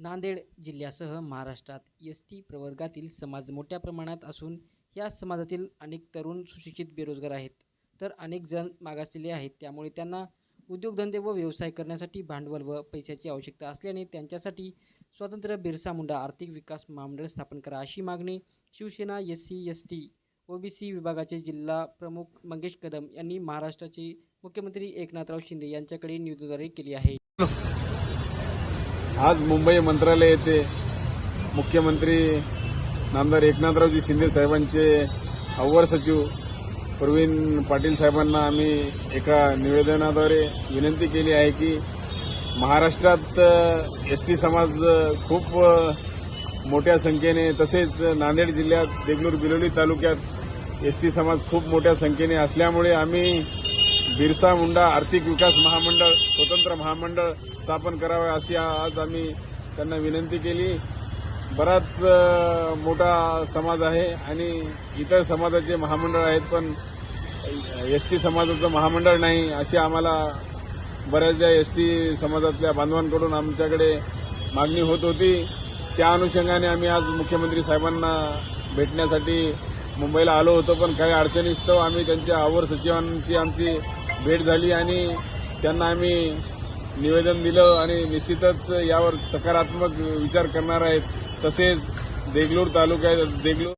नांदेड जिल्ह्यासह महाराष्ट्रात S T प्रवर्गातील समाज मोठ्या प्रमाणात असून या समाजातील अनेक तरुण सुशिक्षित बेरोजगार आहेत. तर अनेक जण मागासलेले आहेत. त्यामुळे त्यांना उद्योगधंदे व व्यवसाय करण्यासाठी भांडवल व पैशाची आवश्यकता असल्याने त्यांच्यासाठी स्वतंत्र बिरसा मुंडा आर्थिक विकास महामंडळ स्थापन करा अशी मागणी Shiv Sena S C S T OBC विभागाचे जिल्हा प्रमुख मंगेश कदम यांनी महाराष्ट्राचे मुख्यमंत्री एकनाथराव शिंदे यांच्याकडे निवेदनाद्वारे केली आहे. आज मुंबई मंत्रालय येथे मुख्यमंत्री नामदार एकनाथरावजी शिंदे साहेबांचे अव्वर सचिव प्रवीण पाटील साहेबांना आम्ही एका निवेदनाद्वारे विनंती केली आहे की महाराष्ट्रात एस टी समाज खूप मोठ्या संख्येने तसेच नांदेड जिल्ह्यात देगलूर बिलोली तालुक्यात एस टी समाज खूप मोठ्या संख्येने असल्यामुळे आम्ही बिरसा मुंडा आर्थिक विकास महामंडळ स्वतंत्र महामंडळ स्थापन करावे अशी आज आम्ही त्यांना विनंती केली. बराच मोठा समाज आहे आणि इतर समाजाचे महामंडळ आहेत पण एस टी समाजाचं महामंडळ नाही अशी आम्हाला बऱ्याचशा एस टी समाजातल्या बांधवांकडून आमच्याकडे मागणी होत होती. त्या अनुषंगाने आम्ही आज मुख्यमंत्री साहेबांना भेटण्यासाठी मुंबईला आलो होतो पण काही अडचणीस्तव आम्ही त्यांच्या आवर सचिवांची आमची भेट झाली आणि त्यांना आम्ही निवेदन दिलं आणि निश्चितच यावर सकारात्मक विचार करणार आहेत. तसेच देगलूर तालुक्यात देगलूर